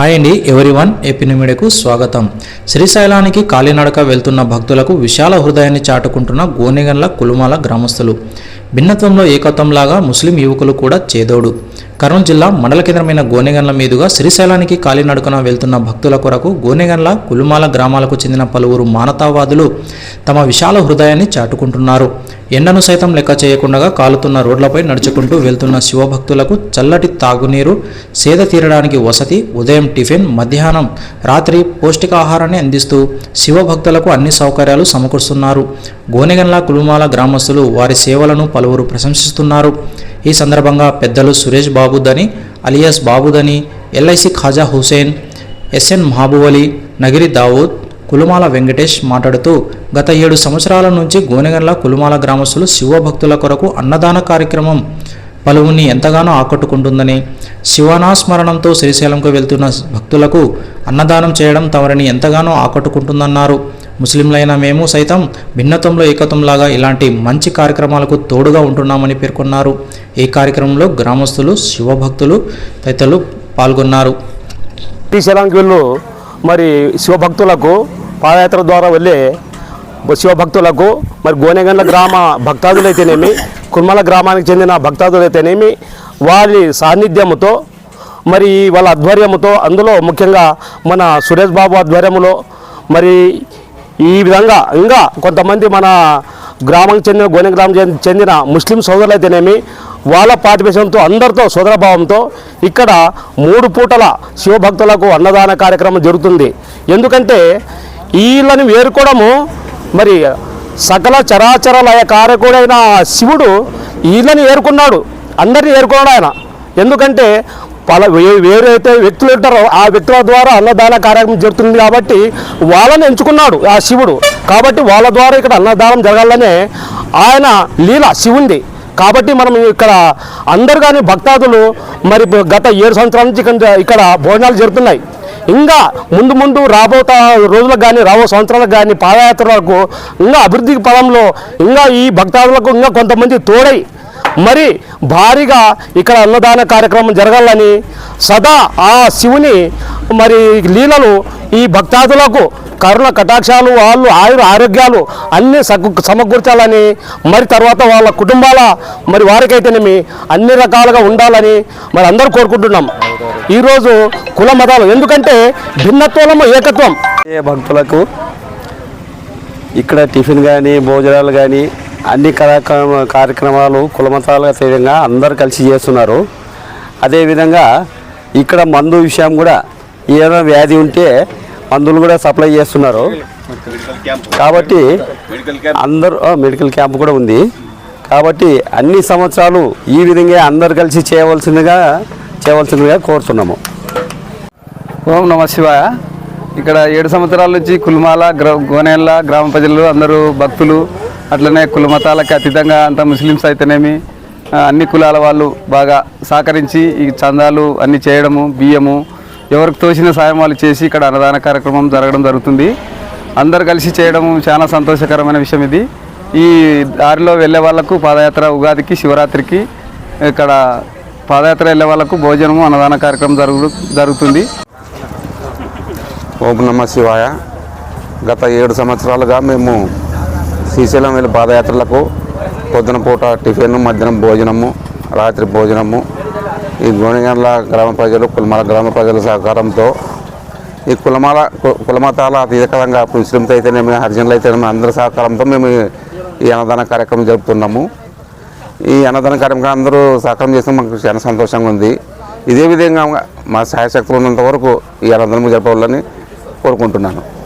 Hi అండి everyone one స్వాగతం. శ్రీశైలానికి కాలినడక వెళ్తున్న భక్తులకు విశాల హృదయాన్ని చాటుకుంటున్న గోనెగన్ల కులుమాల గ్రామస్తులు. భిన్నత్వంలో ఏకత్వంలాగా ముస్లిం యువకులు కూడా చేదోడు. కర్నూలు జిల్లా మండల కేంద్రమైన గోనెగన్ల మీదుగా శ్రీశైలానికి కాలినడకన వెళ్తున్న భక్తుల కొరకు గోనెగన్ల కులుమాల గ్రామాలకు చెందిన పలువురు మానవతావాదులు తమ విశాల హృదయాన్ని చాటుకుంటున్నారు. ఎండను సైతం లెక్క చేయకుండా కాలుతున్న రోడ్లపై నడుచుకుంటూ వెళ్తున్న శివభక్తులకు చల్లటి తాగునీరు సేద తీరడానికి వసతి ఉదయం టిఫిన్ మధ్యాహ్నం రాత్రి పౌష్టికాహారాన్ని అందిస్తూ శివభక్తులకు అన్ని సౌకర్యాలు సమకూరుస్తున్నారు. గోనెగన్ల కులుమాల గ్రామస్తులు వారి సేవలను పలువురు ప్రశంసిస్తున్నారు. ఈ సందర్భంగా పెద్దలు సురేష్ బాబుదని అలియాస్ బాబుదని ఎల్ఐసి ఖాజా హుసేన్ ఎస్ఎన్ మహబూబ్ నగిరి దావూద్ కులుమాల వెంకటేష్ మాట్లాడుతూ గత ఏడు సంవత్సరాల నుంచి గోనెగన్ల కులుమాల గ్రామస్తులు శివభక్తుల కొరకు అన్నదాన కార్యక్రమం పలువురిని ఎంతగానో ఆకట్టుకుంటుందని శివనాస్మరణంతో శ్రీశైలంకు వెళ్తున్న భక్తులకు అన్నదానం చేయడం తమరిని ఎంతగానో ఆకట్టుకుంటుందన్నారు. ముస్లింలైన మేము సైతం భిన్నత్వంలో ఏకత్వంలాగా ఇలాంటి మంచి కార్యక్రమాలకు తోడుగా ఉంటున్నామని పేర్కొన్నారు. ఈ కార్యక్రమంలో గ్రామస్తులు శివభక్తులు తదితరులు పాల్గొన్నారు. శ్రీశైలానికి వెళ్ళు మరి శివభక్తులకు పాదయాత్ర ద్వారా వెళ్ళే శివభక్తులకు మరి గోనెగండ్ల గ్రామ భక్తాదులైతేనేమి కుర్మల గ్రామానికి చెందిన భక్తాదులైతేనేమి వారి సాన్నిధ్యముతో మరి వాళ్ళ ఆధ్వర్యముతో అందులో ముఖ్యంగా మన సురేష్ బాబు ఆధ్వర్యములో మరి ఈ విధంగా ఇంకా కొంతమంది మన గ్రామానికి చెందిన గోనె గ్రామం చెందిన ముస్లిం సోదరులైతేనేమి వాళ్ళ పార్టిపేషన్తో అందరితో సోదరభావంతో ఇక్కడ మూడు పూటల శివభక్తులకు అన్నదాన కార్యక్రమం జరుగుతుంది. ఎందుకంటే వీళ్ళని వేరుకోవడము మరి సకల చరాచర లయ కారకుడైన శివుడు వీళ్ళని ఏరుకున్నాడు. అందరినీ ఏరుకున్నాడు ఆయన. ఎందుకంటే పల వే- వేరైతే వ్యక్తులు ఉంటారో ఆ వ్యక్తుల ద్వారా అన్నదాన కార్యక్రమం జరుగుతుంది కాబట్టి వాళ్ళని ఎంచుకున్నాడు ఆ శివుడు. కాబట్టి వాళ్ళ ద్వారా ఇక్కడ అన్నదానం జరగాలనే ఆయన లీల శివుంది. కాబట్టి మనం ఇక్కడ అందరు కానీ భక్తాదులు మరి గత ఏడు సంవత్సరాల నుంచి ఇక్కడ ఇక్కడ భోజనాలు జరుగుతున్నాయి ఇంకా ముందు ముందు రాబోతా రోజులకు కానీ రాబో సంవత్సరాలకు కానీ పాదయాత్రలకు ఇంకా అభివృద్ధి పదంలో ఇంకా ఈ భక్తాదులకు ఇంకా కొంతమంది తోడై మరి భారీగా ఇక్కడ అన్నదాన కార్యక్రమం జరగాలని సదా ఆ శివుని మరి లీలలు ఈ భక్తాదులకు కరుణ కటాక్షాలు వాళ్ళు ఆయుర ఆరోగ్యాలు అన్నీ సమకూర్చాలని మరి తర్వాత వాళ్ళ కుటుంబాల మరి వారికైతేనేమి అన్ని రకాలుగా ఉండాలని మరి అందరూ కోరుకుంటున్నాం. ఈరోజు కుల మతాలు ఎందుకంటే భిన్నత్వంలో ఏకత్వం. ఏ భక్తులకు ఇక్కడ టిఫిన్ కానీ భోజనాలు కానీ అన్ని కార్యక్రమ కార్యక్రమాలు కులమతాల విధంగా అందరు కలిసి చేస్తున్నారు. అదేవిధంగా ఇక్కడ మందు విషయం కూడా ఏదైనా వ్యాధి ఉంటే మందులు కూడా సప్లై చేస్తున్నారు. కాబట్టి అందరూ మెడికల్ క్యాంప్ కూడా ఉంది. కాబట్టి అన్ని సంవత్సరాలు ఈ విధంగా అందరు కలిసి చేయవలసిందిగా చేయవలసిందిగా కోరుతున్నాము. ఓం నమ శివాయ. ఇక్కడ ఏడు సంవత్సరాల నుంచి కుల్మాల గ్ర గోనేళ్ళ గ్రామ ప్రజలు అందరూ భక్తులు అట్లనే కుల మతాలకు అతీతంగా అంత ముస్లిమ్స్ అయితేనేమి అన్ని కులాల వాళ్ళు బాగా సహకరించి ఈ చందాలు అన్ని చేయడము బియ్యము ఎవరికి తోచిన సాయం వాళ్ళు చేసి ఇక్కడ అన్నదాన కార్యక్రమం జరగడం జరుగుతుంది. అందరు కలిసి చేయడము చాలా సంతోషకరమైన విషయం ఇది. ఈ దారిలో వెళ్ళే వాళ్ళకు పాదయాత్ర ఉగాదికి శివరాత్రికి ఇక్కడ పాదయాత్ర వెళ్ళే వాళ్ళకు భోజనము అన్నదాన కార్యక్రమం జరుగు జరుగుతుంది. ఓం నమ శివాయ. గత ఏడు సంవత్సరాలుగా మేము శ్రీశైలం వెళ్ళి పాదయాత్రలకు పొద్దున పూట టిఫిన్ మధ్యాహ్నం భోజనము రాత్రి భోజనము. ఈ గోనిగండ్ల గ్రామ ప్రజలు కులమాల గ్రామ ప్రజల సహకారంతో ఈ కులమాల కు- కులమతాల అతీతంగా ముస్లింస్ అయితేనేమి హరిజనులు అయితేనేమి అందరి సహకారంతో మేము ఈ అన్నదాన కార్యక్రమం జరుపుతున్నాము. ఈ అన్నదాన కార్యక్రమం అందరూ సహకారం చేస్తే మాకు చాలా సంతోషంగా ఉంది. ఇదే విధంగా మా సాయశక్తులు ఉన్నంత వరకు ఈ అన్నదానం జరపవాలని కోరుకుంటున్నాను.